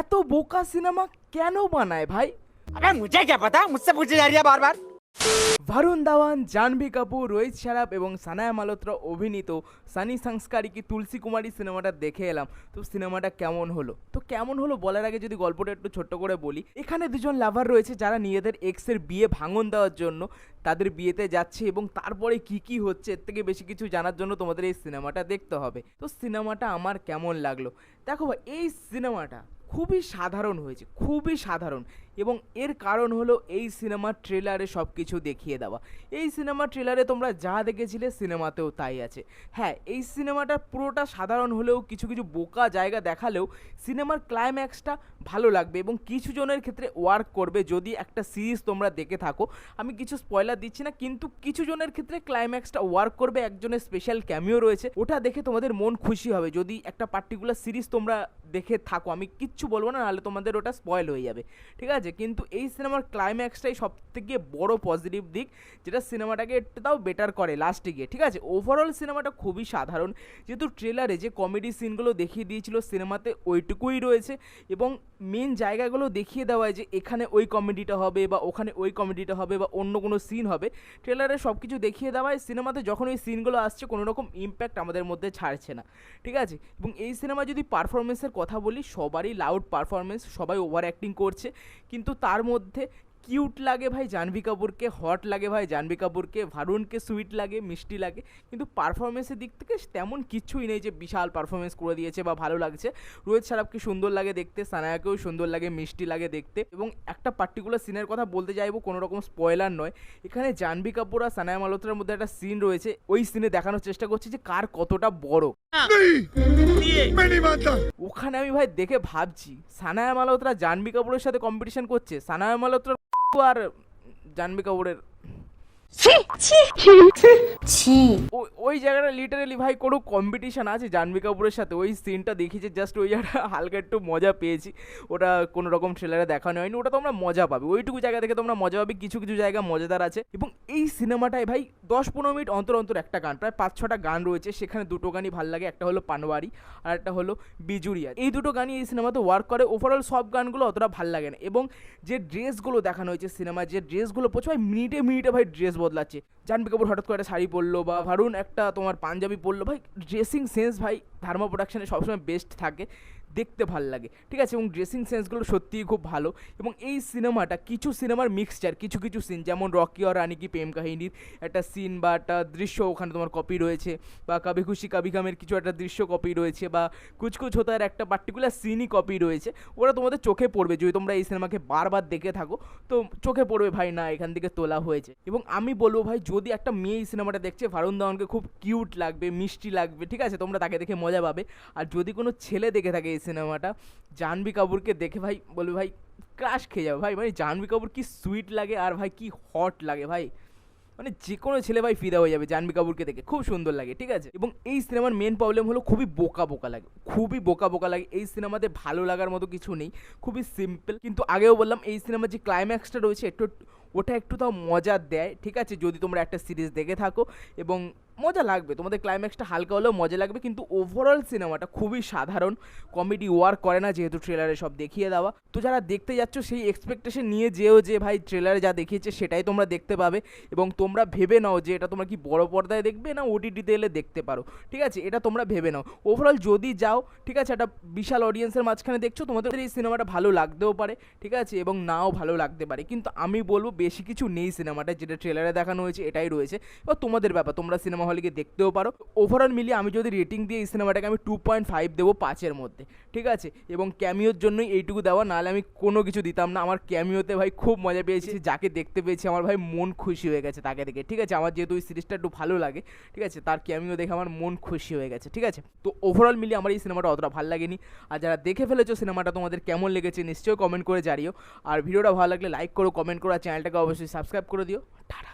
এত বোকা সিনেমা কেন বানায় ভাই? আরে কে পাতা? পুছে যা রিয়া বারবার। দাওয়ান জাহ্নবী কাপুর রোহিত শারাপ এবং সানায়া মালত্রা অভিনীত সানি সংস্কারী কি তুলসী কুমারী সিনেমাটা দেখে এলাম। তো সিনেমাটা কেমন হলো? তো কেমন হলো বলার আগে যদি গল্পটা একটু ছোট্ট করে বলি এখানে দুজন লাভার রয়েছে যারা নিজেদের এক্সের বিয়ে ভাঙন দেওয়ার জন্য তাদের বিয়েতে যাচ্ছে এবং তারপরে কি কি হচ্ছে এর থেকে বেশি কিছু জানার জন্য তোমাদের এই সিনেমাটা দেখতে হবে। তো সিনেমাটা আমার কেমন লাগল? দেখো এই সিনেমাটা খুবই সাধারণ হয়েছে খুবই সাধারণ। এবং এর কারণ হলো এই সিনেমার ট্রেলারে সব কিছু দেখিয়ে দেওয়া। এই সিনেমার ট্রেলারে তোমরা যা দেখেছিলে সিনেমাতেও তাই আছে। হ্যাঁ এই সিনেমাটা পুরোটা সাধারণ হলেও কিছু কিছু বোকা জায়গা দেখালেও সিনেমার ক্লাইম্যাক্সটা ভালো লাগবে এবং কিছু জনের ক্ষেত্রে ওয়ার্ক করবে যদি একটা সিরিজ তোমরা দেখে থাকো। আমি কিছু স্পয়লার দিচ্ছি না, কিন্তু কিছু জনের ক্ষেত্রে ক্লাইম্যাক্সটা ওয়ার্ক করবে, একজনের স্পেশাল ক্যামিও রয়েছে। ওটা দেখে তোমাদের মন খুশি হবে। যদি একটা পার্টিকুলার সিরিজ তোমরা দেখে থাকো, আমি কিচ্ছু বলব না, নাহলে তোমাদের ওটা স্পয়েল হয়ে যাবে। ঠিক আছে? কিন্তু এই সিনেমার ক্লাইম্যাক্সটাই সব থেকে বড়ো পজিটিভ দিক, যেটা সিনেমাটাকে একটু তাও বেটার করে লাস্টে গিয়ে, ঠিক আছে? ওভারঅল সিনেমাটা খুবই সাধারণ। যেহেতু ট্রেলারে যে কমেডি সিনগুলো দেখিয়ে দিয়েছিল সিনেমাতে, ওইটুকুই রয়েছে এবং মেন জায়গাগুলো দেখিয়ে দেওয়া হয় যে এখানে ওই কমেডিটা হবে বা ওখানে ওই কমেডিটা হবে বা অন্য কোনো সিন হবে। ট্রেলারে সব কিছু দেখিয়ে দেওয়ায় সিনেমাতে যখন ওই সিনগুলো আসছে, কোনো রকম ইম্প্যাক্ট আমাদের মধ্যে ছাড়ছে না। ঠিক আছে? এবং এই সিনেমা যদি পারফরমেন্সের কথা বলি, সবারই লাউড পারফরমেন্স সবাই ওভার অ্যাক্টিং করছে। কিন্তু তার মধ্যে কিউট লাগে ভাই জাহ্নবী কাপুরকে হট লাগে ভাই জাহ্নবী কাপুরকে ভারুনকে সুইট লাগে মিষ্টি লাগে কিন্তু পারফরমেন্সের দিক থেকে তেমন কিছুই নেই যে বিশাল পারফরমেন্স করে দিয়েছে বা ভালো লাগছে। রোহিত সারাফকে সুন্দর লাগে দেখতে সানায়াকেও সুন্দর লাগে মিষ্টি লাগে দেখতে এবং একটা পার্টিকুলার সিনের কথা বলতে চাইব কোনো রকম স্পয়লার নয়। এখানে জাহ্নবী কাপুর আর সানায়া মালোত্রার মধ্যে একটা সিন রয়েছে ওই সিনে দেখানোর চেষ্টা করছে যে কার কতটা বড়। হ্যাঁ। ওখানে আমি ভাই দেখে ভাবছি সানায়া মালোত্রা জাহ্নবী কাপুরের সাথে কম্পিটিশন করছে সানায়া মালোত্রা আর জাহ্নবী কাপুরের ছি ওই ওই জায়গাটা লিটারালি ভাই কোনো কম্পিটিশন আছে জাহ্নবী কাপুরের সাথে। ওই সিনটা দেখিয়েছে জাস্ট ওই জায়গাটা হালকা একটু মজা পেয়েছি। ওটা কোনো রকম ট্রেলারে দেখানো হয়নি ওটা তোমরা মজা পাবে। ওইটুকু জায়গা থেকে তোমরা মজা পাবে কিছু কিছু জায়গা মজাদার আছে। এবং এই সিনেমাটায় ভাই দশ পনেরো মিনিট অন্তর অন্তর একটা গান প্রায় পাঁচ ছটা গান রয়েছে। সেখানে দুটো গানই ভালো লাগে একটা হলো পানওয়ারি আর একটা হলো বিজুরিয়া। এই দুটো গানই এই সিনেমাতে ওয়ার্ক করে। ওভারঅল সব গানগুলো অতটা ভালো লাগে না। এবং যে ড্রেসগুলো দেখানো হয়েছে সিনেমায় যে ড্রেসগুলো প্রচুর ভাই মিনিটে মিনিটে ভাই ড্রেস বদলাচ্ছে। জাহ্নবী কাপুর হঠাৎ করে একটা শাড়ি পরলো বা ভারুন একটা তোমার পাঞ্জাবি পরলো। ভাই ড্রেসিং সেন্স ভাই, ধার্মা প্রোডাকশানে সবসময় বেস্ট থাকে। দেখতে ভালো লাগে। ঠিক আছে? এবং ড্রেসিং সেন্সগুলো সত্যিই খুব ভালো। এবং এই সিনেমাটা কিছু সিনেমার মিক্সচার কিছু কিছু সিন যেমন রকি আর রানী কি প্রেম কাহিনীর একটা সিন বা একটা দৃশ্য ওখানে তোমার কপি রয়েছে, বা কবি খুশি কবি গামের কিছু একটা দৃশ্য কপি রয়েছে, বা কুচকুচ হোতার একটা পার্টিকুলার সিনই কপি রয়েছে। ওরা তোমাদের চোখে পড়বে, যদি তোমরা এই সিনেমাকে বারবার দেখে থাকো, তো চোখে পড়বে, ভাই, না, এখান থেকে তোলা হয়েছে। এবং আমি বলব, ভাই, যদি একটা মেয়ে এই সিনেমাটা দেখছে ভারুন ধাওয়ানকে খুব কিউট লাগবে, মিষ্টি লাগবে। ঠিক আছে? তোমরা তাকে দেখে মজা পাবে। আর যদি কোনো ছেলে দেখে থাকে এই সিনেমাটা। জাহ্নবী কাপুরকে দেখে ভাই বলবে, ভাই, ক্রাশ খেয়ে যাবে। ভাই মানে জাহ্নবী কাপুর কি সুইট লাগে আর ভাই কি হট লাগে ভাই? মানে যে কোনো ছেলে ভাই ফিদা হয়ে যাবে জাহ্নবী কাপুরকে দেখে। খুব সুন্দর লাগে, ঠিক আছে? এবং এই সিনেমার মেন প্রবলেম হলো খুবই বোকা বোকা লাগে, খুবই বোকা বোকা লাগে। এই সিনেমাতে ভালো লাগার মতো কিছু নেই, খুবই সিম্পল কিন্তু আগেও বললাম, এই সিনেমার যে ক্লাইম্যাক্সটা রয়েছে, একটু, ওটা একটু তাও মজা দেয়, ঠিক আছে? যদি তোমরা একটা সিরিজ দেখে থাকো এবং মজা লাগবে। তোমাদের ক্লাইম্যাক্সটা হালকা হলেও মজা লাগবে, কিন্তু ওভারঅল সিনেমাটা খুবই সাধারণ। কমেডি ওয়ার্ক করে না, যেহেতু ট্রেলারে সব দেখিয়ে দেওয়া। তো যারা দেখতে যাচ্ছ, সেই এক্সপেকটেশন নিয়ে যেও যে, ভাই ট্রেলারে যা দেখিয়েছে, সেটাই তোমরা দেখতে পাবে। এবং তোমরা ভেবে নাও যে, এটা তোমরা কি বড় পর্দায় দেখবে না ওটিটিতে এলে দেখতে পারো। ঠিক আছে? এটা তোমরা ভেবে নাও। ওভারঅল যদি যাও, ঠিক আছে, একটা বিশাল অডিয়েন্সের মাঝখানে দেখছ, তোমাদের এই সিনেমাটা ভালো লাগতেও পারে, ঠিক আছে, এবং নাও ভালো লাগতে পারে। কিন্তু আমি বলব, বেশি কিছু নেই সিনেমাটা যেটা ট্রেলারে দেখানো হয়েছে, এটাই রয়েছে। এবার তোমাদের ব্যাপার, তোমরা সিনেমা হলে গিয়ে দেখতেও পারো। ওভারঅল মিলিয়ে আমি যদি রেটিং দিয়ে এই সিনেমাটাকে আমি টু পয়েন্ট ফাইভ দেবো পাঁচের মধ্যে, ঠিক আছে? এবং ক্যামিওর জন্যই এইটুকু দেওয়া, নাহলে আমি কোনো কিছু দিতাম না। আমার ক্যামিওতে ভাই খুব মজা পেয়েছি, যাকে দেখতে পেয়েছি আমার ভাই মন খুশি হয়ে গেছে তাকে দেখে, ঠিক আছে? আমার যেহেতু ওই সিরিজটা একটু ভালো লাগে, ঠিক আছে? তার ক্যামিও দেখে আমার মন খুশি হয়ে গেছে, ঠিক আছে? তো ওভারঅল মিলিয়ে আমার এই সিনেমাটা অতটা ভালো লাগেনি। আর যারা দেখে ফেলেছো সিনেমাটা তোমাদের কেমন লেগেছে নিশ্চয়ই কমেন্ট করে জানিও। আর ভিডিওটা ভালো লাগলে লাইক করো কমেন্ট করো, আর চ্যানেলটাকে অবশ্যই সাবস্ক্রাইব করে দিও। টাটা!